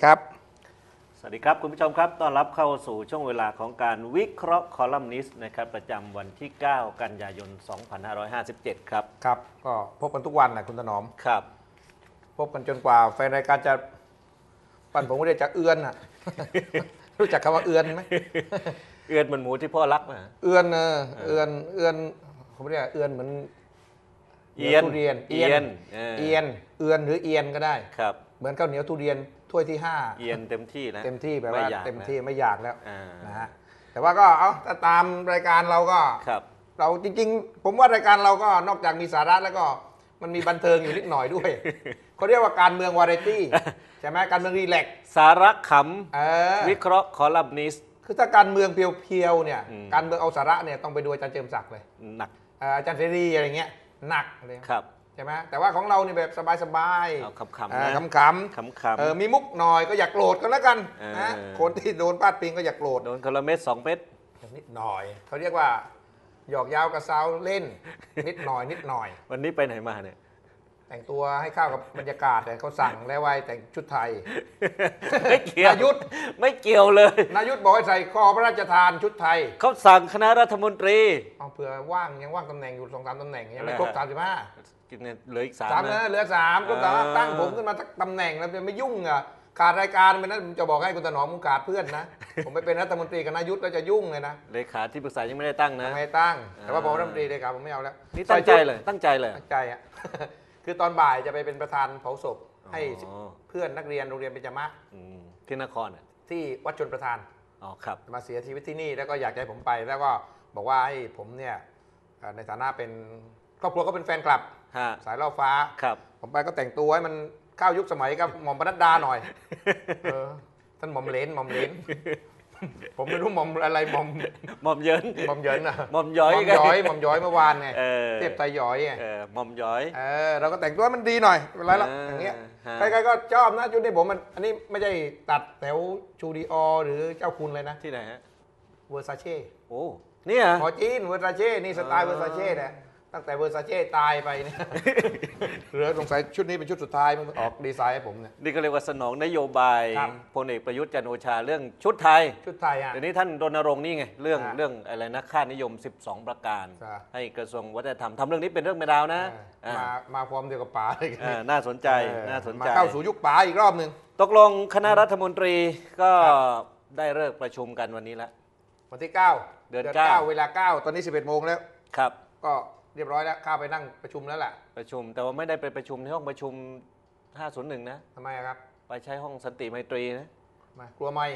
ดีครับ สวัสดีครับ คุณผู้ชมครับต้อนรับเข้าสู่ช่วงเวลาของการวิเคราะห์คอลัมนิสต์นะครับ ประจำวันที่ 9 กันยายน 2557 ครับ ครับ ก็พบกันทุกวันนะคุณถนอม ครับ พบกันจนกว่าแฟนรายการจะปั่นผมเรียกจากเอือนน่ะ รู้จักคำว่าเอือนไหมเอือนเหมือนหมูที่พ่อรักนะเอือนเออเอือนเอือนผมเรียกเอือนเหมือนเอียนทุเรียนเอียนเออเอียนเอือนหรือเอียนก็ได้ ครับ เหมือนข้าวเหนียวทุเรียน ถ้วยที่ห้าเอียนเต็มที่นะเต็มที่แปลว่าไอยกเต็มนะที่ไม่อยากแล้วอ่านะฮะแต่ว่าก็เอาถ้าตามรายการเราก็ครับเราจริงๆ ผมว่ารายการเราก็นอกจากมีสาระแล้วก็มันมีบันเทิงอยู่นิดหน่อยด้วยเขาเรียกว่าการเมืองวาไรตี้ใช่ไหมการเมืองรีแลกซ์สาระขเออำวิเคราะห์คอลัมนิสต์คือถ้าการเมืองเพียวๆเนี่ยอืมการเมืองเอาสาระเนี่ยต้องไปดูอาจารย์เจิมศักดิ์เลยหนักเอ่ออาจารย์เสรีอะไรเงี้ยหนักเลยครับ ใช่ไหมแต่ว่าของเรานี่แบบสบายๆเอาขำๆเออนะ ขำขๆเออำมีมุกหน่อยก็อยากโกรธกันแล้วกันเออนะคนที่โดนพาดพิงก็อยากโกรธๆโดนคนละเม็ดสองเม็ด นิดหน่อย เขาเรียกว่า หยอกยาวกระเซาเล่น นิดหน่อยนิดหน่อย วันนี้ไปไหนมาเนี่ย แต่งตัวให้เข้ากับบรรยากาศแต่เขาสั่งแล้วไว้แต่งชุดไทย ไม่เกี่ยวนายุทธ ไม่เกี่ยวเลย นายุทธบอกให้ใส่คอพระราชทานชุดไทยเขาสั่งคณะรัฐมนตรีเอาเผื่อว่างยังว่างตำแหน่งอยู่สองสามตำแหน่งยังไม่นะฮะครบสามสิบห้ากินเนี่ยเหลืออีกสามสามนะนะเหลือสามครบสามอ่าตั้งผมขึ้นมาสักตำแหน่งแล้วจะไม่ยุ่งอะขาดรายการไปนะผมจะบอกให้คุณถนอมมึงขาดเพื่อนนะ ผมไปเป็นรัฐมนตรีกับนายุทธแล้วจะยุ่งเลยนะเลขาที่ปรึกษายังไม่ได้ตั้งนะ ไม่ให้ตั้งแต่ว่าอ่าผมรัฐมนตรีเลยครับผมไม่เอาแล้วนี่ตั้งใจเลย ตั้งใจเลย ตั้งใจอะ คือตอนบ่ายจะไปเป็นประธานเผาศพให้อ๋อ เพื่อนนักเรียนโรงเรียนเบญจมะอืมที่นครอะที่วัดชนประธาน อ๋อครับ มาเสียชีวิตที่นี่แล้วก็อยากจะให้ผมไปแล้วก็บอกว่าให้ผมเนี่ยเอ่อในฐานะเป็นครอบครัวก็เป็นแฟนคลับ ฮะ สายล่อฟ้า ครับ ผมไปก็แต่งตัวให้มันเข้ายุคสมัยกับหม่อมปนัดดาหน่อย เออท่านหม่อมเลนหม่อมเลน ผมไม่รู้หม่อมอะไรหม่อมหม่อมเยินหม่อมเหยินอะหม่อมย้อยหม่อมย้อยหม่อมย้อยเมื่อวานไงเออเทียบไตย้อยไงเออหม่อมย้อยเออเราก็แต่งตัวให้มันดีหน่อยไม่เป็นไรหรอกอ่าอย่างเงี้ยฮะใครๆก็ชอบนะชุดนี้ผมมันอันนี้ไม่ใช่ตัดแถวชูดีออหรือเจ้าคุณเลยนะที่ไหนฮะเวอร์ซาเช่โอ้เนี่ยหมอจีนเวอร์ซาเช่นี่สไตล์อ่าเวอร์ซาเช่เนี่ย ตั้งแต่เวอร์ซาเช่ตายไปเนี่ย เหลือสงสัยชุดนี้เป็นชุดสุดท้ายมันออกดีไซน์ให้ผมเนี่ย นี่ก็เรียกว่าสนองนโยบายครับ พลเอกประยุทธ์จันทร์โอชาเรื่องชุดไทย ชุดไทยอะ เดี๋ยวนี้ท่านรณรงค์นี่ไง เรื่องอ่าเรื่องอะไรนะค่านิยม 12 ประการครับให้กระทรวงวัฒนธรรมทำเรื่องนี้เป็นเรื่องเป็นราวนะเอออ่ามามาพร้อมเดียวกับป๋าเลยกันอ่าน่าสนใจเออน่าสนมาใจ เข้าสู่ยุคป๋าอีกรอบหนึ่ง ตกลงคณะรัฐมนตรีก็ครับได้เลิกประชุมกันวันนี้แล้ว วันที่ 9 เดือนเก้า เวลา 9 ตอนนี้ 11 โมงแล้ว ครับ ก็ เรียบร้อยแล้วเข้าไปนั่งประชุมแล้วแหละประชุม แต่ว่าไม่ได้ไปประชุมที่ห้องประชุม 501 นะ ทำไมอะครับไปใช้ห้องสันติไมตรีนะ มากลัวไม่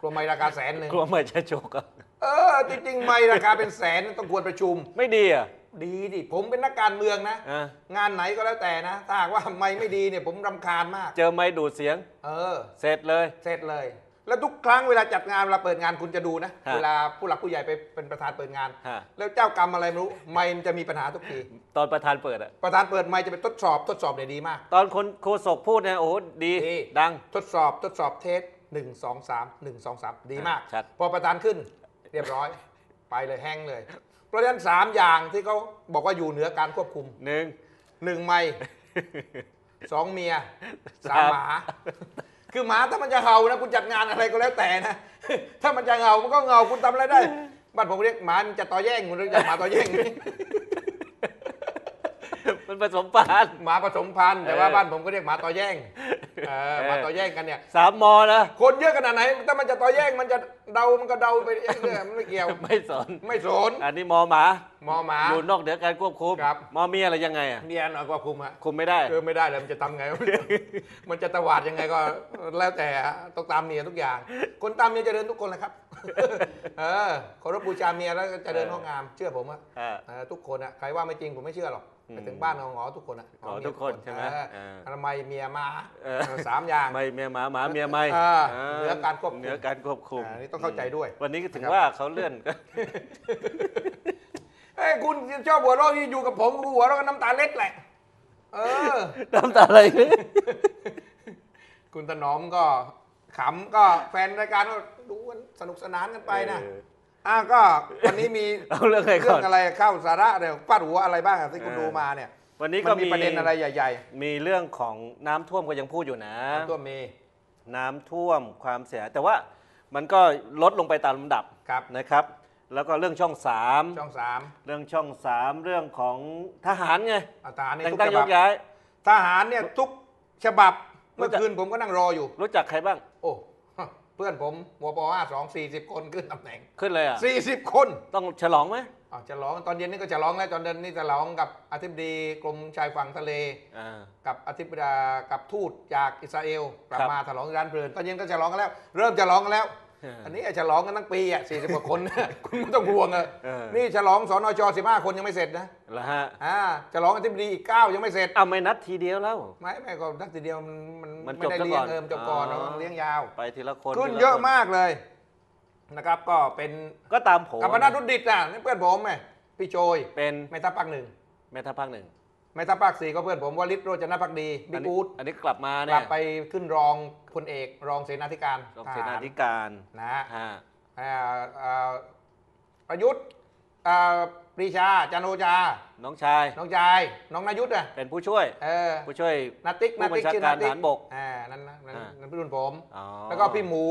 กลัวไม่ราคาแสนหนึ่งกลัวไม่จะโจกอะเออจริงๆไม่ราคาเป็นแสนต้องควรประชุม ไม่ดีอะดีดิผมเป็นนักการเมืองนะ อะงานไหนก็แล้วแต่นะถ้าหากว่าไม่ไม่ดีเนี่ยผมรำคาญมาก เจอไม้ดูดเสียง เออ เสร็จเลย เสร็จเลย แล้วทุกครั้งเวลาจัดงานเวลาเปิดงานคุณจะดูนะ ฮะ เวลาผู้หลักผู้ใหญ่ไปเป็นประธานเปิดงาน ฮะแล้วเจ้ากรรมอะไรไม่รู้ไม่มันจะมีปัญหาทุกที ตอนประธานเปิดอะประธานเปิดไม่จะไปทดสอบทดสอบเนี่ยดีมาก ตอนคนโคศกพูดเนี่ยโอ้โหดี ดี ดัง ทดสอบทดสอบเทสหนึ่งสองสามหนึ่งสองสามดีมาก ชัด พอประธานขึ้นเรียบร้อย ไปเลยแห้งเลย เพราะฉะนั้นสามอย่างที่เขาบอกว่าอยู่เหนือการควบคุมหนึ่ง หนึ่งไม่ สองเมียสามสามหมา คือหมาถ้ามันจะเห่านะคุณจัดงานอะไรก็แล้วแต่นะถ้ามันจะเห่ามันก็เห่าคุณทำอะไรได้ บ้านผมเรียกหมามันจะต่อแย่งคุณรู้จักหมาต่อแย่งไห มมันผสมพันธุ์ หมาผสมพันธุ์แต่ว่าเออ บ้านผมก็เรียกหมาต่อแย่งเออหมาต่อแย่งกันเนี่ย สามมอนะ คนเยอะขนาดไหนถ้ามันจะต่อแย่งมันจะเดามันก็เดาไปเองเลยมันไม่เกี่ยว ไม่สน ไม่สนอันนี้มอหมาหมอหมา อยู่นอกเหนือการควบคุม ครับ มอเมียอะไรยังไงอะเมียหน่อยก็คุมฮะคุมไม่ได้ เออไม่ได้เลยมันจะทำไงมันจะตวาดยังไงก็แล้วแต่ฮะต้องตามเมียทุกอย่าง คนตามเมียเจะเดินทุกคนแหละครับ เออเคารพบูชาเมียแล้วก็เจะเดินห้องงาม เชื่อผมอะอ่าเออทุกคนอะใครว่าไม่จริงผมไม่เชื่อหรอกอืม ไปถึงบ้านงอๆทุกคนอะอ๋อทุกคนใช่ไหมเออเอออนามัยเมียมาเออเออสามอย่างไม่เมียหมาหมาเมียไม่อ่าอ่เหนือการควบคุมเหนือการควบคุมอ่านี่ต้องเข้าใจด้วย วันนี้ก็ถึงนะครับว่าเขาเลื่อนเอ้ยคุณชอบหัวเราะที่อยู่กับผมกูหัวเราะกันน้ำตาเล็ดแหละเออน้ำตาอะไรคุณถนอมก็ขำก็แฟนรายการก็ดูกันสนุกสนานกันไปนะเอออ่าก็วันนี้มีเอาเรื่องอะไรก่อนเรื่องอะไรเข้าสาระเดี๋ยวฟาดหัวอะไรบ้างอะที่คุณเออ ดูมาเนี่ยวันนี้มัก็นมีประเด็นอะไรใหญ่มีเรื่องของน้ำท่วมก็ยังพูดอยู่นะ ๆตัวมีน้ำท่วมความเสียหายแต่ว่ามันก็ลดลงไปตามลำดับครับนะครับ แล้วก็เรื่องช่องสามช่องสามเรื่องช่องสามเรื่องของทหารไงอาตารนี่แต่งทุกตั้งฉยบับกย้าย ทหารเนี่ยทุกฉบับรู้เมื่อจักคืนผมก็นั่งรออยู่ รู้จักใครบ้าง โอ้ เพื่อนผมหัวปห้าสองสี่สิบคนขึ้นตำแหน่งขึ้นเลยอะสี่สิบคนต้องฉลองไหมอ้าวจะร้องตอนเย็นนี่ก็จะร้องแล้วตอนเย็นนี่จะร้องกับอธิบดีกรมชายฝั่งทะเลอ่ากับอธิบดีกับทูตจากอิสราเอลกลับครับมาฉลองที่ร้านเพลินตอนเย็นก็จะร้องกันแล้ว เริ่มจะร้องกันแล้วเอออัอันนี้จะร้องกันทั้งปีอะสี่สิบกว่าคน คุณไม่ต้องห่วงอะเออนี่ฉลองสนชสิบห้าคนยังไม่เสร็จนะแล้วฮะอ่าจะร้องอธิบดีอีกเก้ายังไม่เสร็จเอาไม่นัดทีเดียวแล้ว ไม่ไม่ก็ทักทีเดียวมันมันมันไม่ได้จบซะเลี้ยงก่อนเอิมจบก่อนอ๋อเราเลี้ยงยาว ไปทีละคนขึ้นทีลเยอะคมากเลยนะครับ ก็เป็นก็ตามโผกับพนัทรุดดิตน่ะนี่เพื่อนผมไงพี่โจยเป็นแม่ทัพภาคหนึ่งแม่ทัพภาคหนึ่ง แม่ทัพภาคสี่ก็เพื่อนผมวลิตโรจนภักดีอับิ๊นกนี้อูดอันนี้กลับมากเนี่ลัยบไปขึ้นรองพลเอกรองเสนาธิการรองทเสหนารธิการนะฮะ ฮะอ่าอ่าประยุทธ์อ่าปรีชาจันทร์โอชา น้องชายน้องชาย น้องนายุทธอะเป็นผู้ช่วย เออผู้ช่วย นาติ๊กผู้นาติ๊กบัญชาชื่อการนาติ๊ทหารบกอ่านั่นนะนั่นอ่า นั่นพี่รุ่นผม อ๋อแล้วก็พี่หมู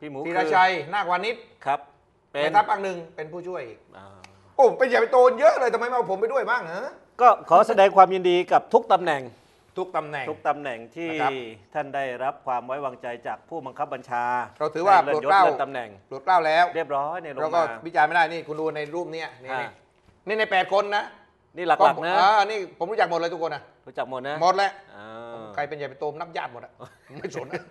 พี่หมูธีคือรชัย นาควานิชครับ เป็นแม่ทัพภาคหนึ่งเป็นผู้ช่วยอีก อ่า โอ้เป็นใหญ่เป็นโตเยอะเลยทำไมไม่เอาผมไปด้วยบ้างเหรอ ก็ขอแสดงความยินดีกับทุกตำแหน่ง ทุกตำแหน่ง ทุกตำแหน่งที่นะครับ ท่านได้รับความไว้วางใจจากผู้บังคับบัญชาเราถือว่าให้เลื่อนยศโปรดเกล้าเลื่อนตำแหน่ง โปรดเกล้าแล้วเรียบร้อยในลงแล้วก็มา วิจารณ์ไม่ได้นี่คุณดูในรูปเนี้ยนี่อ่านี่นี่ในแปดคนนะนี่หลักๆนะอ่านี่ผมรู้จักหมดเลยทุกคนนะรู้จักหมดนะหมดแล้วอ่า ใครเป็นใหญ่เป็นโตมนับญาติหมดอะไม่สนนะ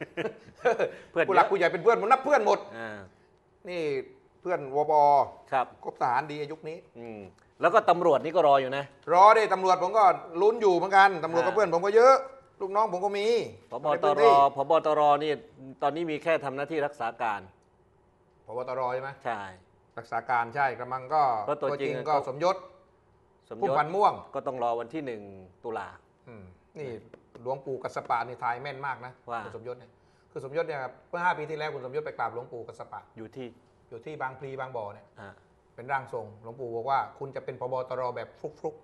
เพื่อนผู้หลักเยอะผู้ใหญ่เป็นเพื่อนผมนับเพื่อนหมด อ่านี่เพื่อนวปครับกบทหารดีในยุคนี้ อืม แล้วก็ตำรวจนี่ก็รออยู่นะ รอดิตำรวจผมก็ลุ้นอยู่เหมือนกันตำรวจกับอ่า เพื่อนผมก็เยอะ ลูกน้องผมก็มีพบในตพื้นรที่พบตรนี่ตอนนี้มีแค่ทำหน้าที่รักษาการ พบตรใช่ไหมใช่ รักษาการใช่กำลังก็เพราะตัวจริงก็เขาสมยศสมผู้ยศพันม่วงก็ต้องรอวันที่หนึ่งตุลา อืมนี่หลวงปู่กัสสปะนี่ทายแม่นมากนะว่า คุณสมยศเนี่ยคือสมยศเนี่ยเมื่อห้าปีที่แล้วคุณสมยศไปกราบหลวงปู่กัสสปะอยู่ที่อยู่ที่บางพลีบางบ่อเนี่ย อ่า เป็นร่างทรงหลวงปู่บอกว่า คุณจะเป็นพบตรแบบฟลุก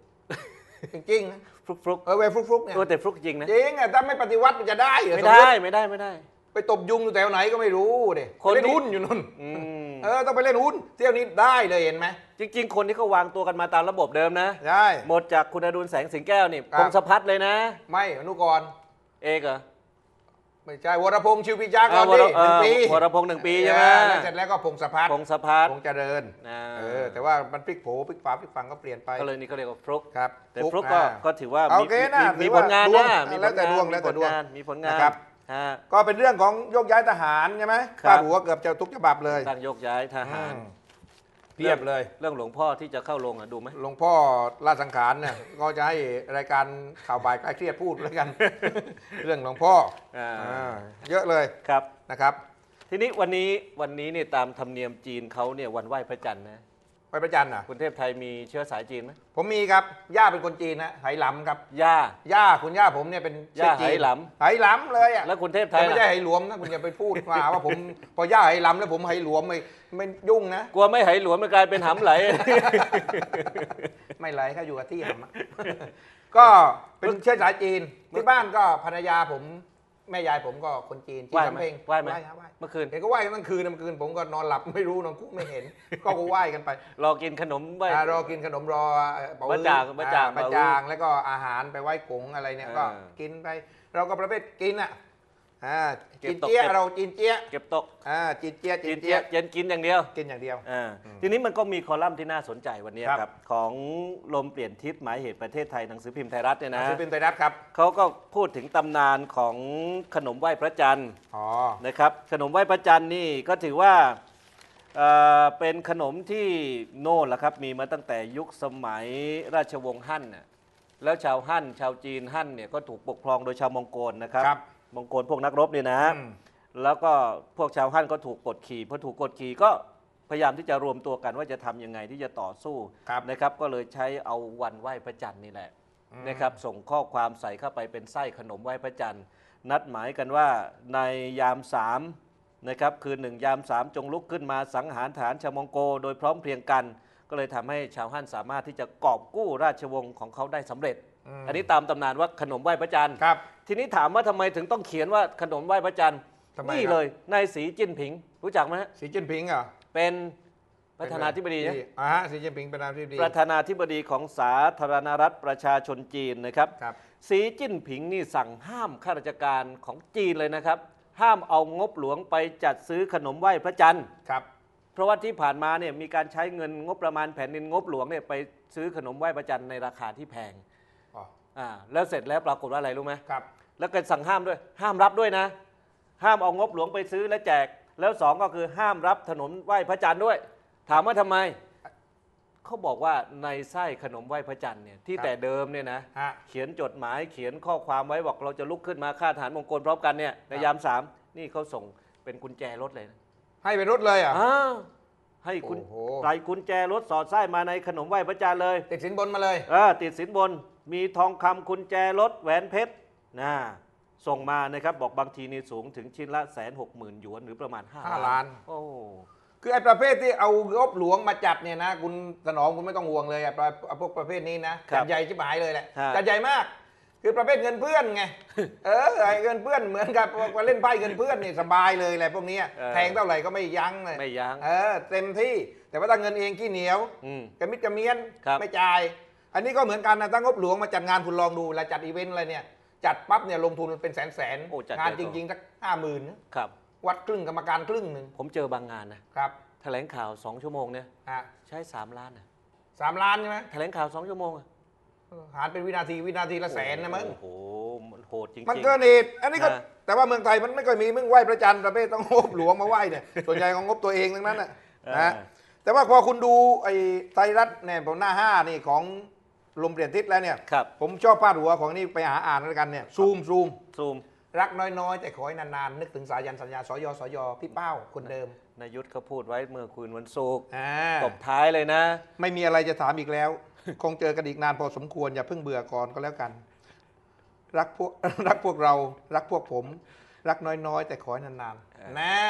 ๆจริงๆนะฟลุกฟลุกเออแบบฟลุกๆเนี่ยตัวแต่ฟลุกจริงนะ จริงอะถ้าไม่ปฏิวัติมันจะได้เหรอไม่สยได้ศไม่ได้ไม่ได้ ไปตบยุงอยู่แถวไหนก็ไม่รู้เด็คนเล่นที่ หุ้นอยู่นู่นอืมเออต้องไปเล่นหุ้นเที่ยวนี้ได้เลยเห็นไหมจริง ๆ คนที่เขาวางตัวกันมาตามระบบเดิมนะใช่หมดจากคุณอดุลแสงสิงแก้วนี่ครัพบงศพัฒน์เลยนะ ไม่อนุกรณ์เอกเหรอ ไม่ใช่วรพงษ์ชิวพิจักรเออก่อนดิวรหนึ่งปีเออวรพงษ์หนึ่งปีใช่ไหมเออแล้วเสร็จแล้วก็พงศพัฒน์พงศพัฒน์พงษ์เจริญอ่าเออแต่ว่ามันพลิกโผพลิกฝาพลิกฟังก็เปลี่ยนไปก็เลยนี่เขาเรียกว่าฟลุกครับแต่ฟลุกก็อ่าก็ถือว่าโอมีเคนะมีถืมีอผว่าลงานดวงนะมีผแล้วลแต่งานดวงแล้วมีแต่ผลดวงงานมีผลงานนะครับฮะก็เป็นเรื่องของโยกย้ายทหารใช่ไหมครับป้าหัวเกือบจะทุกฉบับเลยตั้งโยกย้ายทหารอืม เพียบเลย เรื่องหลวงพ่อที่จะเข้าลงอะดูไหมหลวงพ่อลาสังขารเนี่ยก็จะให้รายการข่าวบ่ายคลายเครียดพูดแล้วกัน เรื่องหลวงพ่ออ่าอ่าเยอะเลยครับ นะครับ ทีนี้วันนี้วันนี้เนี่ยตามธรรมเนียมจีนเขาเนี่ยวันไหว้พระจันทร์นะ ไปประจันอะคุณเทพไทยมีเชื้อสายจีนไหมผมมีครับ ย่าเป็นคนจีนนะไหหลำครับ ย่า ย่าคุณย่าผมเนี่ยเป็นเชื้อจีนย่าไหหลำไหหลำเลยอะแล้วคุณเทพไทแต่ยไม่ใช่ล่ะไหหลวมนะคุณอย่าไปพูดมาว่าผมพอย่าไหหลำแล้วผมไหหลวมไม่ไม่ยุ่งนะกลัวไม่ไหหลวมมันกลายเป็นหำไหล ไม่ไหลเขาอยู่กับที่หำอะก็เป็นเชื้อสายจีนที่บ้านก็ภรรยาผม แม่ยายผมก็คนจีนจีไหว้นไหมสำเพ็งไหว้ไหมฮะไหว้เมื่อคืน เห็นก็ไหว้กันทั้งคืนนะเมื่อคืนผมก็นอนหลับไม่รู้นอนคุกไม่เห็น ก็ก็ไหว้กันไปรอกินขนมไหว้ อ่ารอกินขนมรอเอ่อเป๋บะจ่างอื้อบะจ่างอ่บะเป๋าจางแล้วก็อาหารไปไหว้กงอะไรเนี่ยก็อ่ากินไป เราก็ประเภทกินอะ อ่าเก็บกินตกเจี๊ยะเก็บ เรากินเจี๊ยะเก็บตกอ่ากินเจี๊ยะกิกินนเจี๊เจี๊ยยะบเย็นกินอย่างเดียวกินอย่างเดียว อ่าทีนี้มันก็มีคอลัมน์ที่น่าสนใจวันนี้ครับ ครับของลมเปลี่ยนทิศหมายเหตุประเทศไทยหนังสือพิมพ์ไทยรัฐเนี่ยนะ ซื้อเป็นไตรรัฐครับเขาก็พูดถึงตำนานของขนมไหว้พระจันทร์อ๋อนะครับ ขนมไหว้พระจันทร์นี่ก็ถือว่าเอ่อเป็นขนมที่โน่นแหละครับ มีมาตั้งแต่ยุคสมัยราชวงศ์ฮั่นน่ะแล้วชาวฮั่นชาวจีนฮั่นเนี่ยก็ถูกปกครองโดยชาวมองโกลนะครับ ครับ มองโกลพวกนักรบเนี่ยนะ อืม แล้วก็พวกชาวฮั่นก็ถูกกดขี่พอถูกกดขี่ก็พยายามที่จะรวมตัวกันว่าจะทำยังไงที่จะต่อสู้ครับ นะครับ ก็เลยใช้เอาวันไหว้พระจันทร์นี่แหละอืมนะครับ ส่งข้อความใส่เข้าไปเป็นไส้ขนมไหว้พระจันทร์ นัดหมายกันว่าในยามสามนะครับคืนหนึ่งยามสามจงลุกขึ้นมาสังหารฐานชาวมองโกโดยพร้อมเพรียงกัน ก็เลยทำให้ชาวฮั่นสามารถที่จะกอบกู้ราชวงศ์ของเขาได้สำเร็จ อืมอันนี้ตามตำนานว่าขนมไหว้พระจันทร์ครับ ทีนี้ถามว่าทำไมถึงต้องเขียนว่าขนมไหว้พระจันทร์ทำไมนี่ครับ เลยนายสีจิ้นผิง รู้จักไหมฮะสีจิ้นผิงเหรอเป็นประธานาธิบดีนะ อ่าฮะสีจิ้นผิงเป็นประธานาธิบดีประธานาธิบดีของสาธารณรัฐประชาชนจีนนะครับครับ สีจิ้นผิงนี่สั่งห้ามข้าราชการของจีนเลยนะครับ ห้ามเอางบหลวงไปจัดซื้อขนมไหว้พระจันทร์ ครับ เพราะว่าที่ผ่านมาเนี่ยมีการใช้เงินงบประมาณแผ่นดินงบหลวงเนี่ยไปซื้อขนมไหว้พระจันทร์ในราคาที่แพง อ๋ออ่าแล้วเสร็จแล้วปรากฏว่าอะไรรู้ไหมครับ แล้วก็สั่งห้ามด้วย ห้ามรับด้วยนะ ห้ามเอางบหลวงไปซื้อและแจก แล้วสองก็คือห้ามรับขนมไหว้พระจันทร์ด้วย ถามว่าทำไมเขาบอกว่าในไส้ขนมไหว้พระจันทร์เนี่ยที่ครับแต่เดิมเนี่ยนะฮะเขียนจดหมายเขียนข้อความไว้บอกเราจะลุกขึ้นมาฆ่าทหารมงคลพร้อมกันเนี่ยในครับ ยามสามนี่เขาส่งเป็นกุญแจรถเลยนะให้เป็นรถเลยเหรอะ อ้าวให้คุณโอ้โห ใส่กุญแจรถสอดไส้มาในขนมไหว้พระจันทร์เลย ติดสินบนมาเลย เออติดสินบน มีทองคำกุญแจรถแหวนเพชรนะส่งมานะครับบอกบางทีนี่สูงถึงชิ้นละแสนหกหมื่นหยวนหรือประมาณ5ห้าล้าน โอ้ คือไอ้ประเภทที่เอางบหลวงมาจัดเนี่ยนะคุณสนองคุณไม่ต้องห่วงเลยไอ้ประไอ้พวกประเภทนี้นะจัดใหญ่ชิบหายเลยแหละจัดใหญ่มาก คือประเภทเงินเพื่อนไง เออไอ้เงินเพื่อนเหมือนกับว่าเล่นไพ่เงินเพื่อนนี่สบายเลยแหละพวกเนี้ยแทงเท่าไหร่ก็ไม่ยั้งเลยไม่ยั้งเออเต็มที่แต่ว่าถ้าเงินเองขี้เหนียว อืม กระมิดกระเมียน ครับ ไม่จ่าย อันนี้ก็เหมือนกันนะตั้งงบหลวงมาจัดงานคุณลองดูเวลาจัดอีเวนต์อะไรเนี่ย จัดปั๊บเนี่ยลงทุนเป็นแสนแสนๆโอ้จัดงานใหญ่จโตริงๆสักห้าหมื่นครับ วัดครึ่งกรรมการครึ่งหนึ่งผมเจอบางงานนะ ครับแถลงข่าว 2 ชั่วโมงเนี่ยฮะใช้ 3 ล้านนะสามล้านใช่ไหมแถลงข่าว 2 ชั่วโมงอะหารเป็นวินาทีวินาทีละแสนนะมึง โอ้โหมันโหดจริงๆ มันเกินเหตุอันนี้ก็นะแต่ว่าเมืองไทยมันไม่ค่อยมีมึงไหว้พระจันทร์ประเภทต้องงบหลวงมาไหว้เนี่ย ส่วนใหญ่ของงบตัวเองทั้งนั้นน่ะเออนะแต่ว่าพอคุณดูไอ้ไทยรัฐเนี่ยผมหน้าห้านี่ของ ลมเปลี่ยนทิศแล้วเนี่ย ครับ ผมชอบพาดหัวของนี่ไปหาอ่านแล้วกันเนี่ยซูมซูมซูมรักน้อยๆ แต่ขอให้นานๆ นึกถึงสายันสัญญาสยสยพี่เป้าคนเดิมนายุทธเขาพูดไว้เมื่อคืนวันศุกร์อ่าตบท้ายเลยนะ ไม่มีอะไรจะถามอีกแล้ว คงเจอกันอีกนานพอสมควรอย่าเพิ่งเบื่อก่อนก็แล้วกัน รักพวก รักพวกเรา รักพวกผม รักน้อยๆ แต่ขอให้นานเออๆแน่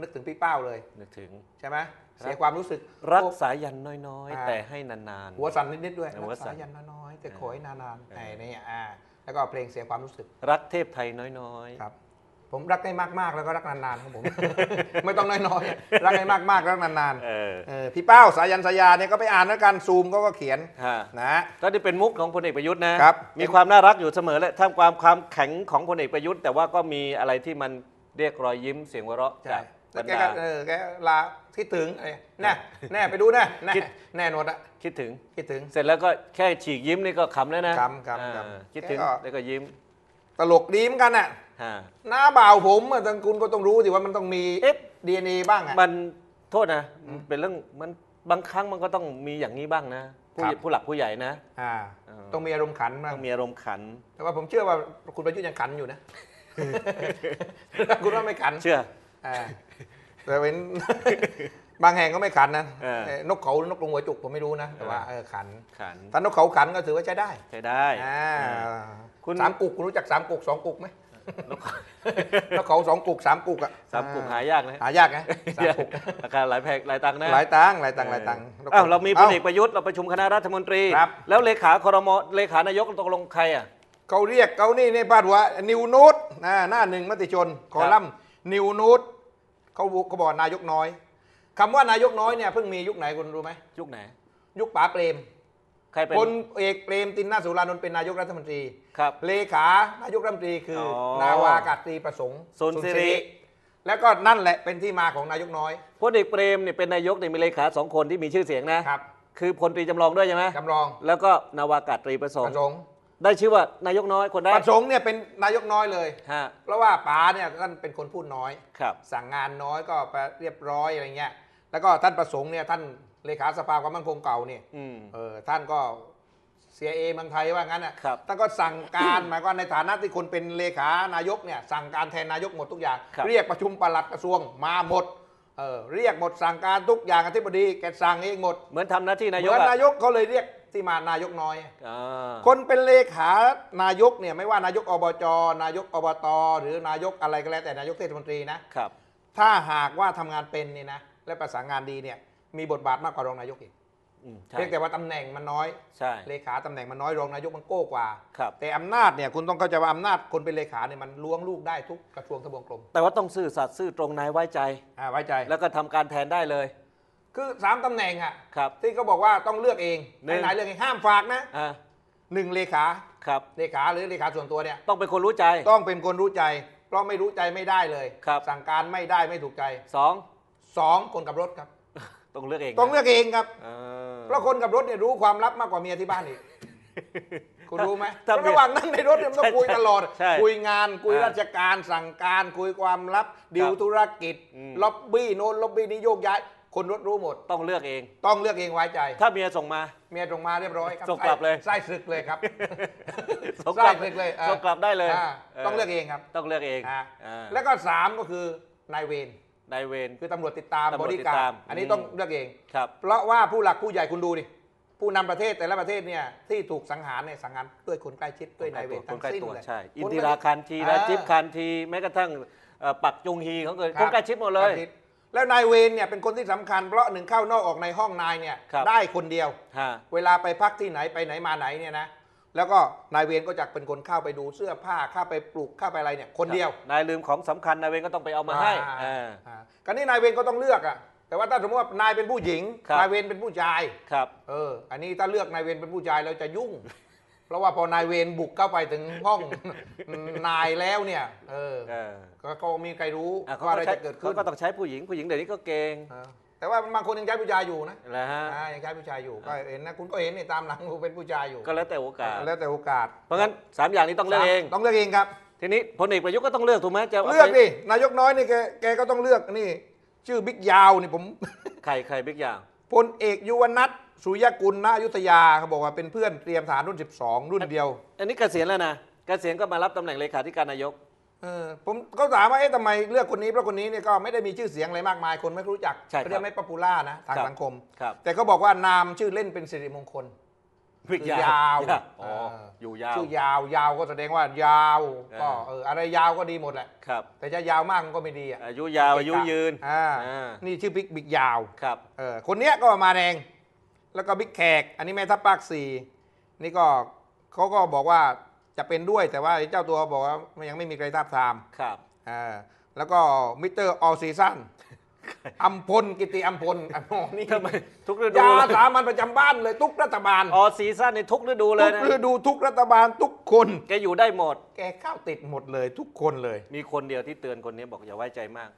นึกถึงพี่เป้าเลย นึกถึง ใช่ไหม เสียความรู้สึกรักพวสายันน้อยอ่าๆแต่ให้นานๆ หัวสั่นนิดๆด้วยหัวรักสั่ษานยันน้อยๆแต่เออขอให้นานๆเออไอ้นี่อ่าแล้วก็เพลงเสียความรู้สึก รักเทพไทยน้อยๆครับผมรักได้มากๆ แล้วก็รักนานๆของผม ไม่ต้องน้อยๆรักได้มากๆรักนานเออๆเออพี่เป้าสายันสายาเนี่ยก็ไปอ่านแล้วกันซูมก็ก็เขียนฮะนะก็นี่เป็นมุกของพลเอกประยุทธ์นะครับมีความน่ารักอยู่เสมอแหละท่ามกลางความแข็งของพลเอกประยุทธ์ แต่ว่าก็มีอะไรที่มันเรียกรอยยิ้มเสียงหัวเราะใช่จากบ แล้วรรแกดาก็เออแกลาคิดถึงไอ้แน่แน่ไปดูแน่แน่คิดแน่นอนอะคิดถึงคิดถึง เสร็จแล้วก็แค่ฉีกยิ้มนี่ก็ขำแล้วนะขำขำอ่าขำคิดถึงแกก็แล้วก็ยิ้ม ตลกดีเหมือนกันน่ะฮะหน้าบ่าวผมอะทางคุณก็ต้องรู้สิว่ามันต้องมีเอ๊ะดีเอ็นเอบ้างอะมันโทษนะเป็นเรื่องมันบางครั้งมันก็ต้องมีอย่างนี้บ้างนะผู้ครับผู้หลักผู้ใหญ่นะอ่าเออต้องมีอารมณ์ขันบ้างต้องมีอารมณ์ขัน แต่ว่าผมเชื่อว่าคุณประยุทธ์ยังขันอยู่นะคุณว่าไม่ขันเชื่ออ่า แต่เป็นบางแห่งก็ไม่ขันนะเออ เอ่อนกเขาหรือนกกรงหัวจุกผมไม่รู้นะ แต่ว่าเออเออขันขันถ้านกเขาขันก็ถือว่าใช้ได้ใช้ได้ อ่าเออคุณ สามกุกคุณรู้จักสามกุกสองกุกไหมนกเขาสองกุกสามกุกอะสามกลุ่มหายากนะหายากนะสามกุกราคาหลายแพงหลายตังค์นะหลายตังค์หลายตังค์หลายตังค์นกอ้าวเรามีพลเอกอ้ประยุทธ์เราประชุมคณะรัฐมนตรี ครับ แล้วเลขาครมเลขานายกตกลงใครอะ เขาเรียกเขานี่ในพาดหัวนิวนูตนะหน้าหนึ่งมติชนคอลัมน์ นิวนูตเขาบอกเขาบอกนายกน้อยคำว่านายกน้อยเนี่ยเพิ่งมียุคไหนคุณรู้ไหมยุคไหน ยุคป๋าเปรมใครเป็นพลเอกเปรมตินนาสุรานนท์เป็นนายกรัฐมนตรีครับเลขานายกรัฐมนตรีคือออนาวากาศตรีประสงค์สุนทริแล้วก็นั่นแหละเป็นที่มาของนายกน้อยพลเอกเปรมเนี่ยเป็นนายกเนี่ยมีเลขาสองคนที่มีชื่อเสียงนะครับ คือพลตรีจำลองด้วยใช่ไหมจำลอง แล้วก็นาวากาศตรีประสปงค์ระสงค์ ได้ชื่อว่านายกน้อยคนแรปก ระสงค์เนี่ยเป็นนายกน้อยเลย ฮะ เพราะว่าป๋าเนี่ยท่านเป็นคนพูดน้อย ครับ สั่งงานน้อยก็ไปเรียบร้อยอะไรเงี้ย แล้วก็ท่านประสงค์เนี่ยท่านเลขาสภาความมั่นคงเก่าเนี่ย อืม เออท่านก็ CIA เมืองไทยว่างั้นอะครับท่านก็สั่งการ หมายความว่าในฐานะที่คนเป็นเลขานายกเนี่ยสั่งการแทนนายกหมดทุกอย่าง ครับ เรียกประชุมปลัดกระทรวงมาหมดเออเรียกหมดสั่งการทุกอย่างอธิบดีแกสั่งเองหมดเหมือนทำหน้าที่นายเหกมือนอะ นายกเขาเลยเรียก ที่มานายกน้อย อ่าคนเป็นเลขานายกเนี่ยไม่ว่านายกอบจนายกอบต หรือนายกอะไรก็แล้วแต่นายกเทศมนตรีนะครับ ถ้าหากว่าทำงานเป็นเนี่ยนะและประสานงานดีเนี่ยมีบทบาทมากกว่ารองนายกอีกอืมใช่เพียงแต่ว่าตำแหน่งมันน้อย ใช่ เลขาตำแหน่งมันน้อยรองนายกมันโก้กว่า ครับ แต่อำนาจเนี่ยคุณต้องเข้าใจว่าอำนาจคนเป็นเลขาเนี่ยมันล้วงลูกได้ทุกกระทรวงทบวงกรมแต่ว่าต้องซื่อสัตย์ซื่อตรงนายไว้ใจ อ่าไว้ใจ แล้วก็ทำการแทนได้เลย คือสามตำแหน่งอะครับ ที่เขาบอกว่าต้องเลือกเองหนึ่งให้นายเลือกเองห้ามฝากนะอ่าหนึ่งเลขาครับ เลขาหรือเลขาส่วนตัวเนี่ย ต้องเป็นคนรู้ใจ ต้องเป็นคนรู้ใจ เพราะไม่รู้ใจไม่ได้เลย ครับ สั่งการไม่ได้ไม่ถูกใจสอง สองคนกับรถครับ ต้องเลือกเองนะต้องเลือกเองครับ เออ เพราะคนกับรถเนี่ยรู้ความลับมากกว่าเมียที่บ้านอีก คุณรู้ไหมถ้าเมียระหว่างนั่งในรถเนี่ยมันต้องใช่คุยตลอด ใช่คุยงาน คุยอ่าราชการ สั่งการ คุยความลับ ดิวธุรกิจ อืม ล็อบบี้โน้นล็อบบี้นี้โยกย้าย คนรถรู้หมด ต้องเลือกเอง ต้องเลือกเองไว้ใจ ถ้าเมียส่งมา เมียตรงมาเรียบร้อยครับส่งกลับเลยไส้ศึกเลยครับส่งกลับไส้ศึกเลยอ่าส่งกลับได้เลยอ่าต้องเลือกเองครับ ต้องเลือกเองอ่าอ่าแล้วก็สามก็คือนายเวรนายเวรคือตำรวจติดตามตำบรวจริติดการตามอันนี้อืมต้องเลือกเองครับ เพราะว่าผู้หลักผู้ใหญ่คุณดูดิผู้นำประเทศแต่ละประเทศเนี่ยที่ถูกสังหารเนี่ยสังหารด้วยคนใกล้ชิดด้วยนายเวรคทั้นงใกล้สิ้นตัวเลยใช่อิคนนใกล้ทิราคันทีอ่าราจิบคันทีแม้กระทั่งเอ่อปักจุงฮีเขาเกิดครับคนใกล้ชิดหมดเลยใกชิด แล้วนายเวรเนี่ยเป็นคนที่สำคัญเพราะหนึ่งเข้านอกออกในห้องนายเนี่ยครับได้คนเดียวฮะเวลาไปพักที่ไหนไปไหนมาไหนเนี่ยนะแล้วก็นายเวรก็จะเป็นคนเข้าไปดูเสื้อผ้าเข้าไปปลูกเข้าไปอะไรเนี่ยคนเดียว นายลืมของสำคัญนายเวรก็ต้องไปเอามาให้อ่าอ่าอ่าการนี้นายเวรก็ต้องเลือกอะแต่ว่าถ้าสมมติว่านายเป็นผู้หญิงครับนายเวรเป็นผู้ชายครับ เออ อันนี้ถ้าเลือกนายเวรเป็นผู้ชายเราจะยุ่ง เพราะว่าพอนายเวรบุกเข้าไปถึงห้องนายแล้วเนี่ย เออเออ ก็ก็มีใครรู้อะเขาว่าอะไรก็ใช้จะเกิดเขาขึ้นก็ต้องใช้ผู้หญิงผู้หญิงเดี๋ยวนี้ก็เก่งเออแต่ว่าบางคนยังใช้ผู้ชายอยู่นะนะฮะอ่ายังใช้ผู้ชายอยู่ ก็เห็นนะคุณก็เห็นนี่ตามหลังคุณเป็นผู้ชายอยู่ก็แล้วแต่โอกาส แล้วแต่โอกาสเพราะงั้นสามอย่างนี้ต้องเลือกเอง ต้องเลือกเองครับ ทีนี้พลเอกประยุทธ์ก็ต้องเลือกถูกไหมจะาเลือกไปดินายกน้อยนี่แกแกก็ต้องเลือกนี่ ชื่อบิ๊กยาวนี่ผม ใครใครบิ๊กอย่าง พลเอกยุวนัทสุริยกุลณอยุธยาเขาบอกว่าเป็นเพื่อนเตรียมทหารรุ่น 12 รุ่นเดียว อันนี้เกษียณแล้วนะเกษียณก็มารับตำแหน่งเลขาธิการนายก เออผมก็ถามว่าเอ๊ะทำไมเลือกคนนี้เพราะคนนี้เนี่ยก็ไม่ได้มีชื่อเสียงอะไรมากมายคนไม่รู้จักใช่ครับเรียกไม่ป๊อปปูล่านะทางครับสังคม ครับ แต่เขาบอกว่านามชื่อเล่นเป็นสิริมงคลบิ๊กคือยาวอ๋อเอออ ยู่ยาว ชื่อยาวยาวก็แสดงว่ายาวเออก็เอออะไรยาวก็ดีหมดแหละ ครับ แต่จะยาวมากมันก็ไม่ดีอะอายุยาวอายุยืน อ่าอ่า นี่ชื่อบิ๊กบิ๊กยาวครับ เออคนเนี้ยก็มาแรง แล้วก็บิ๊กแขก อันนี้แม่ทัพภาคสี่นี่ก็เขาก็บอกว่า จะเป็นด้วยแต่ว่าเจ้าตัวบอกว่ายังไม่มีใครทาบทามครับอ่าแล้วก็มิสเตอร์ออซีซั่นอัมพลกิติอัมพลอันนนี่ทำไมทุกฤดูยาเลยสามัญประจำบ้านเลยทุกรัฐบาลออซีซั่นในทุกฤดูเลทุยกนะฤดูทุกรัฐบาลทุกคนแกอยู่ได้หมด แกเข้าติดหมดเลย ทุกคนเลย มีคนเดียวที่เตือนคนนี้บอกอย่าไว้ใจมาก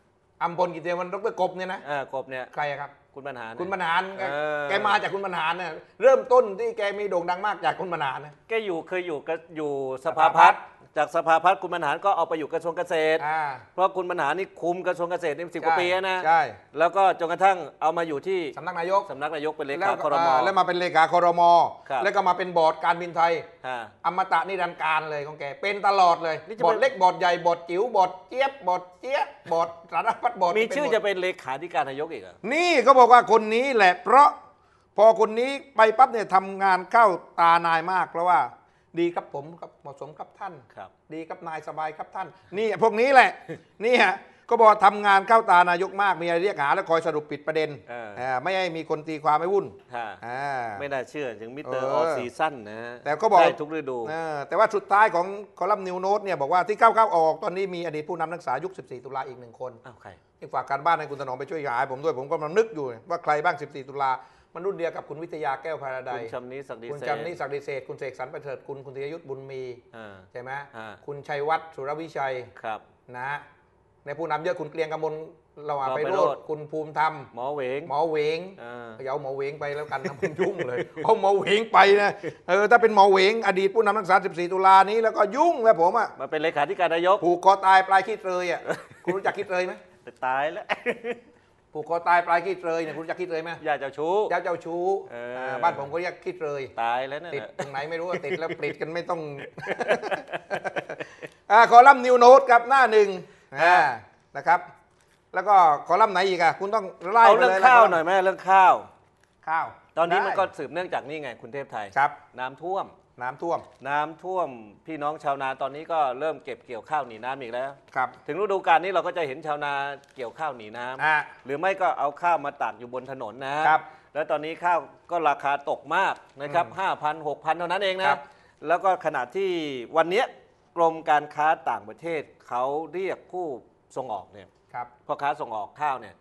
อัมพลกิติอัมพลดรกบเนี่ยนะอ่ากบเนี่ยใครอะครับ คุณบรรหารคุณบรรหารแกเออ แกมาจากคุณบรรหารเนี่ยเริ่มต้นที่แกมีโด่งดังมากจากคุณบรรหารนะ แกอยู่เคยอยู่กับอยู่สสภาภาพัพัฒฒน์น์ จากสภาพัฒน์คุณบรรหารก็เอาไปอยู่กระทรวงเกษตร อ่า เพราะคุณบรรหารนี่คุมกระทรวงเกษตรนี่สิบกว่าปีแล้วนะใช่ แล้วก็จนกระทั่งเอามาอยู่ที่สำนักนายกสำนักนายกเป็นเลแล้ขาวคอรม อ่าแล้วมาเป็นเลขาคอรมอครับ แล้วก็มาเป็นบอร์ดการบินไทย ฮะ อมตะนิรันดร์การเลยของแก เป็นตลอดเลย นี่จะบอร์ดเป็นเล็กบอร์ดใหญ่บอร์ดจิ๋วบอร์ดเจี๊ยบบอร์ดเจี๊ยบบอร์ดสารพัดบอร์ดมีชื่อเป็นหจะเป็นเลขาธิการนายกอีกเหรอ นี่เขาบอกว่าคนนี้แหละ เพราะพอคนนี้ไปปั๊บเนี่ยทำงานเข้าตานายมาก เพราะว่า ดีครับผมครับเหมาะสมครับท่าน ครับ ดีครับนายสบายครับท่าน นี่พวกนี้แหละ นี่ฮะก็บอกทำงานเข้าตานายกมากมีอะไรเรียกหาแล้วคอยสรุปปิดประเด็นเอออ่าไม่ให้มีคนตีความไม่วุ่นฮะอ่า ไม่น่าเชื่อถึงมิสเตอร์เออออซีซั่นนะฮะแต่เขาบอก ได้ทุกฤดู เออแต่ว่าสุดท้ายของคอลัมน์นิวโนตเนี่ยบอกว่าที่เข้าเข้าออกตอนนี้มีอดีตผู้นำนักศึกษายุค 14 ตุลาอีกหนึ่งคน อ้าวใคร ที่ฝากการบ้านให้คุณถนอมไปช่วยหาให้ผมด้วยผมก็กำลังนึกอยู่ว่าใครบ้าง 14 ตุลา มันรุ่นเดียวกับคุณวิทยาแก้วพาราไดคุณชำนี้ศักดิคุณเศษจำนิศักดิเศษคุณเสกสรรประเสริฐคุณคุณธีรยุทธ์บุญมีอ่าใช่ไหมอ่าคุณชัยวัฒน์สุรวิชัยครับนะในผู้นำเยอะคุณเกรียงกมลเราอาเราไปไปโรโรดจน์คุณภูมิธรรมหมอเหวงหมอเหวงอ่าอย่าเอาหมอเหวงไปแล้วกันนะผมยุ่งเลยเอาหมอเหวงไปนะเออถ้าเป็นหมอเหวงอดีตผู้นำนักศึกษา 14 ตุลานี้แล้วก็ยุ่งแล้วผมอะมาเป็นเลขาธิการนายกผูกคอตายปลายขี้เตยอะคุณรู้จักขี้เตยไหมตายแล้ว ผูกคอตายปลายขี้เตยเนี่ยคุณรู้จักขี้เตยไหมอย่าเจ้าชู้เจ้าเจ้าชู้เอออ่าบ้านผมก็เรียกขี้เตยตายแล้วนั่นติดน่ะตรงไหนไม่รู้ว่าติดแล้วปลิดกันไม่ต้องอ่าคอลัมน์นิวโนตครับหน้าหนึ่งอ่านะครับ แล้วก็คอลัมน์ไหนอีกอะคุณต้องไล่เอาไปเรื่อเลงยข้าวะหน่อยแม่เรื่องข้าว ข้าว ตอนนี้มันได้ก็สืบเนื่องจากนี่ไงคุณเทพไทยครับ น้ำท่วม น้ำท่วมน้ำท่วมพี่น้องชาวนาตอนนี้ก็เริ่มเก็บเกี่ยวข้าวหนีน้ำอีกแล้ว ครับถึงฤดูกาลนี้เราก็จะเห็นชาวนาเกี่ยวข้าวหนีน้ำอ่าหรือไม่ก็เอาข้าวมาตากอยู่บนถนนนะครับแล้วตอนนี้ข้าวก็ราคาตกมากนะครับอืมห้าพันหกพันเท่านั้นเองคนะรับแล้วก็ขณะที่วันเนี้ยกรมการค้าต่างประเทศเขาเรียกผู้ส่งออกเนี่ย ครับ พ่อค้าส่งออกข้าวเนี่ย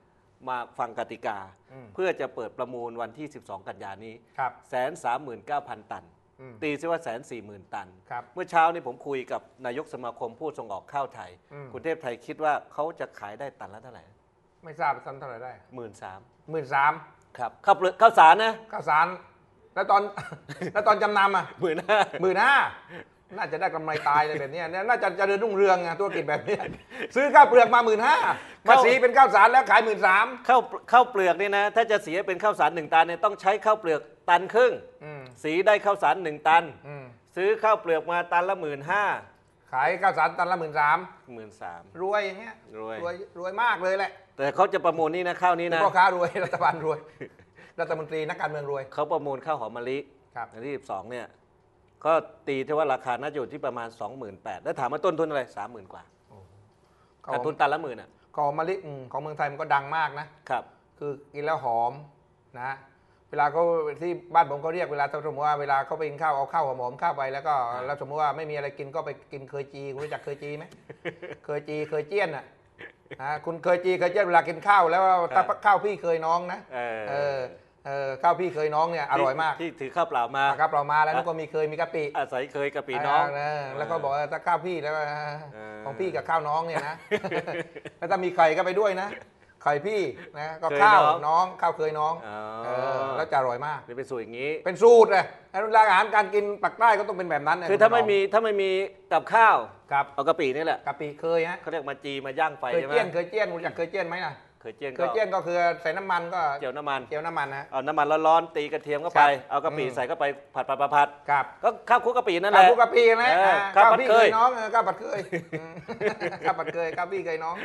มาฟังกติกา อืม เพื่อจะเปิดประมูลวันที่ 12 กันยานี้ครับ แสนสามหมื่นเก้าพันตัน อืมตีซิว่าแสนสี่หมื่นตัน ครับ เมื่อเช้านี้ผมคุยกับนายกสมาคมผู้ส่งออกข้าวไทย อืม คุณเทพไทยคิดว่าเขาจะขายได้ตันละเท่าไหร่ไม่ทราบตันเท่าไหร่ได้หมื่นสามหมื่นสามครับข้าวเปลือกข้าวสารนะข้าวสาร แล้วตอน แล้วตอนจำนำอะหมื่นห้าหมื่นห้า น่าจะได้กำไรตายเลยแบบเนี้ยเนี่ยน่าจะเจริญรุ่งเรืองอะธุรกิจแบบเนี้ยซื้อข้าวเปลือกมาหมื่นห้ามาสีเป็นข้าวสารแล้วขายหมื่นสามข้าวข้าวเปลือกนี่นะ ถ้าจะเสียเป็นข้าวสารหนึ่งตันเนี่ยต้องใช้ข้าวเปลือกตันครึ่งอืมสีได้ข้าวสารหนึ่งตันอืมซื้อข้าวเปลือกมาตันละหมื่นห้าขายข้าวสารตันละหมื่นสามหมื่นสามรวยอย่างเงี้ยรวยรวยรวยมากเลยแหละ แต่เขาจะประมูลนี่นะข้าวนี้นะพ่อค้ารวยรัฐบาลรวยรัฐมนตรีนักการเมืองรวยเขาประมูลข้าวหอมมะลิครับอันที่12เนี่ย ก็ตีที่ว่าราคาน่าจะอยู่ที่ประมาณ 28,000แล้วถามว่าต้นทุนอะไร 30,000 กว่าขาดทุนตันละหมื่นอะของมะลิอืมของเมืองไทยมันก็ดังมากนะครับ คือกินแล้วหอมนะเวลาเขาที่บ้านผมเขาเรียกเวลาสมมติว่าเวลาเขาไปกินข้าวเอาข้าวหอมๆข้าวไปแล้วก็แล้วสมมติว่าไม่มีอะไรกินก็ไปกินเคยจีคุณรู้จักเคยจีไหมเคยจีเคยเจี้ยนอะนะคุณเคยจีเคยเจี้ยนเวลากินข้าวแล้วถ้าข้าวพี่เคยน้องนะเออ เออเออข้าวพี่เคยน้องเนี่ยอร่อยมากที่ที่ถือข้าวเปล่ามานะครับเรามาแล้วแล้วก็มีเคยมีกะปิอาศัยเคยกับปีน้องาแล้วก็บอกว่าถ้าข้าวพี่แล้วเออของพี่กับข้าวน้องเนี่ยนะแล้วถ้ามีไข่ก็ไปด้วยนะไข่พี่นะก็เคยข้าวน้องน้องข้าวเคยน้องอ๋อเออแล้วจะอร่อยมากนี่เป็นสูตรอย่างนี้ เป็นสูตรเลยแล้วอาหารการกินปักใต้ก็ต้องเป็นแบบนั้นนะคือถ้าไม่มีถ้าไม่มีกับข้าวครับเอากะปินี่แหละกะปิเคยฮะเขาเรียกมาจีมาย่างไฟเคยใช่ไหมเจี้ยนเคยเจี้ยนรู้จักเคยเจี้ยนไหมนะ เคยเจียนเคก็ยเจี้ยนก็คือใส่น้ำมันก็เจียวน้ำมัน เจียวน้ำมันนะ เอาน้ำมันร้อนๆตีกระเทียมเข้าไป ครับเอากะปิอืม ใส่เข้าไปผัดผัดผัดผัดครับก็ข้าวคลุกกะปินั่นแหข้าวละ คลุกกะปินะเอออ่าข้าวผัดพี่เคเคยยน้องเออข้าวผัดเคยอืมข้าวผัดเคยข้าวพี่เคยน้อง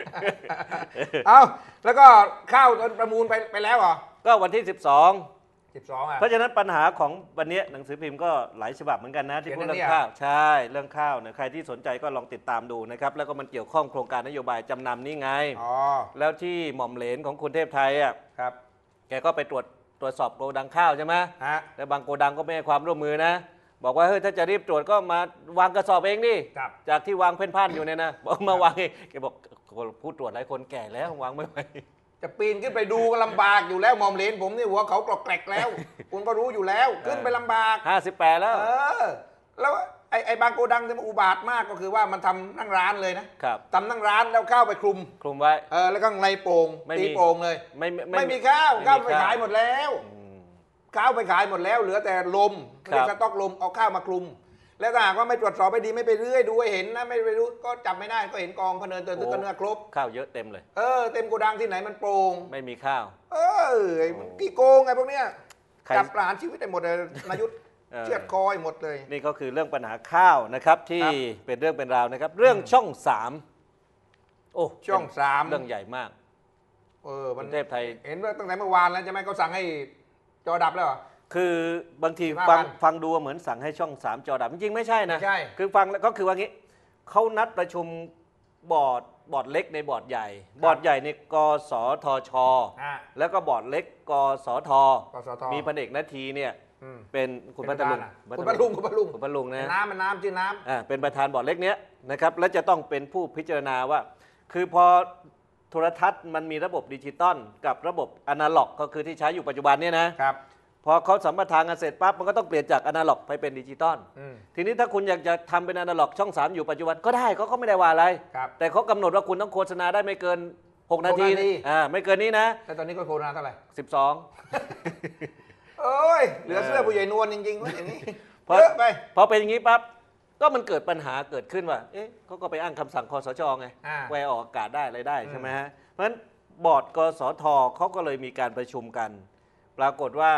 เอาแล้วก็ข้าวประมูลไปไปแล้วเหรอ ก็วันที่ 12 สิบสองอะ เพราะฉะนั้นปัญหาของวันนี้หนังสือพิมพ์ก็หลายฉบับเหมือนกันนะที่เขียนพูดเรื่เรื่อองงนี้ข้าวใช่เรื่องข้าวเนี่ยใครที่สนใจก็ลองติดตามดูนะครับแล้วก็มันเกี่ยวข้องโครงการนโยบายจำนำนี่ไง อ๋อแล้วที่หม่อมเหลนของคุณเทพไทยอะครับแกก็ไปตรวจตรวจสอบโกดังข้าวใช่ไหมฮะแต่บางโกดังก็ไม่ให้ความร่วมมือนะ บอกว่าเฮ้ยถ้าจะรีบตรวจก็มาวางกระสอบเองดิ ครับ จากที่วางเพ่นพ่านอยู่เนี่ยนะบอกมาวางเองแกบอกผู้ตรวจหลายคนแก่แล้ววางไม่ไหว จะปีนขึ้นไปดูก็ลำบากอยู่แล้วหมอมเหลนผมนี่หัวเขากรอกแกรกแล้ว คุณก็รู้อยู่แล้ว ขึ้นไปลำบาก58แล้ว เออ แล้วไอ้ไอ้บางโกดังที่มันอุบาทมากก็คือว่ามันทำนั่งร้านเลยนะครับ ทำนั่งร้านแล้วข้าวไปคลุม คลุมไว้ เออแล้วก็ในโป่งไม่มี ตีโป่งเลย ไม่ไม่มีข้าวไม่มีข้าวไปข้าวขายหมดแล้ว อืม ข้าวไปขายหมดแล้ว เหลือแต่ลมครับ เรียกสต็อกลมเอาข้าวมาคลุม แล้วถ้าหากว่าไม่ตรวจสอบไม่ดีไม่ไปเรื่อยดูให้เห็นนะไม่ไปรู้ก็จับไม่ได้ก็เห็นกองพะเนินเตือนตึกก็เนื้อครบ ข้าวเยอะเต็มเลย เออเต็มโกดังที่ไหนมันโปร่งไม่มีข้าว เออไอ้กี่โกงไอ้พวกเนี้ยใคร จับประหารชีวิตได้หมดเลยนายุทธเออเชือดคอให้หมดเลย นี่ก็คือเรื่องปัญหาข้าวนะครับที่ครับ เป็นเรื่องเป็นราวนะครับ เรื่องช่องสามโอ้ช่องสามเรื่องใหญ่มาก เออปมันระเทศไทย เห็นว่าตั้งแต่เมื่อวานแล้วใช่ไหมเขาสั่งให้จอดับแล้วเหรอ คือบางทีสิบห้าฟังวันฟังดูเหมือนสั่งให้ช่องสามจอดับจริงๆไม่ใช่นะ ไม่ใช่ คือฟังแล้วก็คือว่างี้เขานัดประชุมบอร์ดบอร์ดเล็กในบอร์ดใหญ่ บอร์ดใหญ่ในกสทช อ่าแล้วก็บอร์ดเล็กกสทกสท มีพันเอกนาทีเนี่ยอืม เป็นคุณพัเป็ทนลุงประธานอะคุณพัทลุงคุณพัทลุง คุณพัทลุงนะ น้ำมันน้ำชื่อน้ำ อ่าเป็นประธานบอร์ดเล็กเนี้ยนะครับและจะต้องเป็นผู้พิจารณาว่า คือพอโทรทัศน์มันมีระบบดิจิตอลกับระบบอนาล็อก ก็คือที่ใช้อยู่ปัจจุบันเนี่ยนะครับพ อเขาสัมปทานกันเสร็จปั๊บมันก็ต้องเปลี่ยนจากอนาล็อกไปเป็นดิจิตอลอืมทีนี้ถ้าคุณอยากจะทำเป็นอนาล็อกช่อง 3 อยู่ปัจจุบันก็ได้เขาก็ไม่ได้ว่าอะไรครับแต่เขากำหนดว่าคุณต้องโฆษณาได้ไม่เกิน 6 นาทีหกนาทีอ่าไม่เกินนี้นะ แต่ตอนนี้ก็โควิดเท่าไหร่12 เอ้ยเหลือเสื้อผู้ใหญ่นวลจริงๆเว้ยอย่างนี้เพราะเยอะไปพอเป็นอย่างนี้ปั๊บก็มันเกิดปัญหาเกิดขึ้นว่า เอ๊ะเขาก็ไปอ้างคำสั่งคอสชไงอ่าแวร์ออกอากาศได้อะไรได้อืมใช่ไหมฮะเพราะฉะนั้นบอร์ดกสทเขาก็เลยมีการประชุมกัน ปรากฏว่า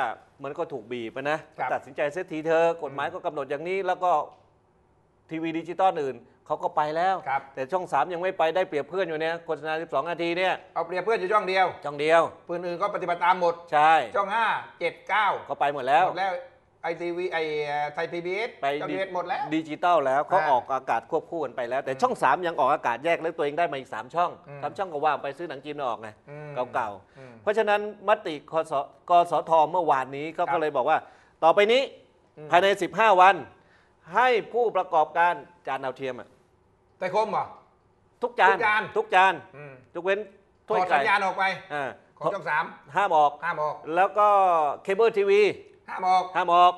มันก็ถูกบีบอะนะ ครับ ตัดสินใจเสียทีเธอะกฎหมายก็กำหนดอย่างนี้ แล้วก็ทีวีดิจิตอลอื่นเขาก็ไปแล้ว ครับ แต่ช่อง 3 ยังไม่ไปได้เปรียบเพื่อนอยู่เนี่ยโฆษณา 12 นาทีเนี่ยเอาเปรียบเพื่อนอยู่ช่องเดียว ช่องเดียว เพื่อนอื่นก็ปฏิบัติตามหมด ใช่ช่องห้าเจ็ดเก้าเขาไปหมดแล้ว หมดแล้ว ไอทีวีไอไทยพีบีเอสไปจอดีเอสหมดแล้ว ดิจิตอลแล้วเขาอ่าออกอากาศควบคู่กันไปแล้ว แต่ช่อง 3 ยังออกอากาศแยกแล้วตัวเองได้มาอีก 3 ช่องอืม สามช่องก็ว่างไปซื้อหนังจีนมาออกไงอืมเก่าอืม ๆ เพราะฉะนั้นมติคสกสทเมื่อวานนี้ก็ครับก็เลยบอกว่า ต่อไปนี้อืม ภายใน 15 วัน ให้ผู้ประกอบการจานดาวเทียมอะไตรคมเหรอ ทุกจานทุกจาน ทุกจานอืมยกเว้นถถ้วยอดไก่สัญญาณออกไป อ่าของช่องสามห้ามออก ห้ามออก แล้วก็เคเบิลทีวี ห้ามออกห้ามออก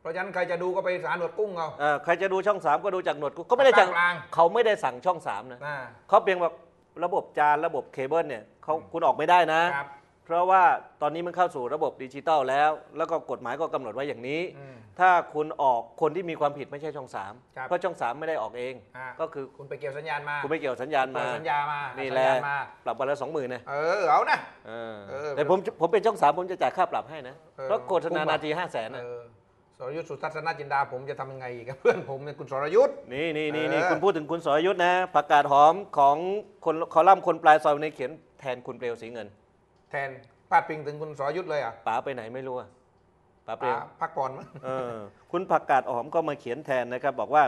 เพราะฉะนั้นใครจะดูก็ไปสารหนวดกุ้งเอาเอ่อใครจะดูช่อง3ก็ดูจากหนวดกูก็ไม่ได้สั่งกลางเขาไม่ได้สั่งช่อง3นะอ่า เขาเพียงแบบระบบจานระบบเคเบิลเนี่ยเขาคุณออกไม่ได้นะ ครับ เพราะว่าตอนนี้มันเข้าสู่ระบบดิจิตอลแล้ว แล้วก็กฎหมายก็กำหนดไว้อย่างนี้ อืมถ้าคุณออกคนที่มีความผิดไม่ใช่ช่องครับ3เพราะช่อง3ไม่ได้ออกเอง อ่าก็คือคุณไปเกี่ยวสัญญาณมาคุณไม่เกี่ยวสัญญาณเปิมาดสัญญามานี่สัแหญละญาณมาปรับวันละสองหมื่นนะเออเอานะ เออเออแต่ผมผมเป็นช่องสามผมจะจ่ายค่าปรับให้นะ เออ เพราะโฆษณาคุ้มอะนาทีห้าแสนเอนะอสรยุทธ์สุทัศนจินดาผมจะทำยังไงอีกครับเพื่อนผมเนี่ยคุณสรยุทธ์ นี่นี่นี่นี่เออ คุณพูดถึงคุณสรยุทธ์นะผักกาดหอมของคนคอลัมน์คนปลายซอยในเขียนแทนคุณเปลวสีเงิน แทนพาดพิงถึงคุณสรยุทธ์เลยเหรอะป๋าไปไหนไม่รู้อะป๋าเปลป๋าวพักผ่อนมั้ง เออคุณผักกาดหอมก็มาเขียนแทนนะครับ บอกว่า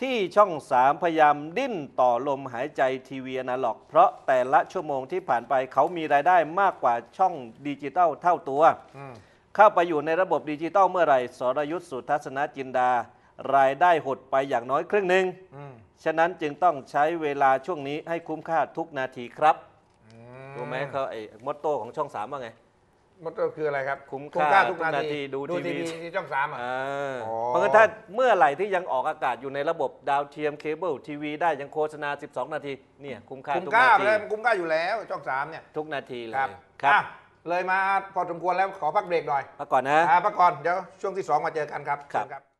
ที่ช่องสามพยายามดิ้นต่อลมหายใจทีวีอนาล็อก เพราะแต่ละชั่วโมงที่ผ่านไปเขามีรายได้มากกว่าช่องดิจิตอลเท่าตัว อืม เข้าไปอยู่ในระบบดิจิตอลเมื่อไหร่สรยุทธ์สุทัศนจินดา รายได้หดไปอย่างน้อยครึ่งหนึ่งอืม ฉะนั้นจึงต้องใช้เวลาช่วงนี้ให้คุ้มค่าทุกนาทีครับอื รู้ไหมเขาไอ้มอตโต้ของช่องสามว่าไงมดก็คืออะไรครับคุ้มค่าทุกนาทุกนาทีทีดูดูทีทีวี วีที่ช่องสามอะ อ่าอ๋อ เพราะงั้นถ้าเมื่อไหร่ที่ยังออกอากาศอยู่ในระบบดาวเทียมเคเบิลทีวีได้ยังโฆษณา 12 นาทีเนี่ยคุ้มค่าคุ้มทุกค่านาไปทีเลยมันคุ้มค่าอยู่แล้วช่องสามเนี่ยทุกนาทีเลยครับครับอะเลยมาพอสมควรแล้วขอพักเบรกหน่อยพักก่อนนะ อ่าพักก่อนเดี๋ยวช่วงที่สองมาเจอกันครับครับ เชิญครับ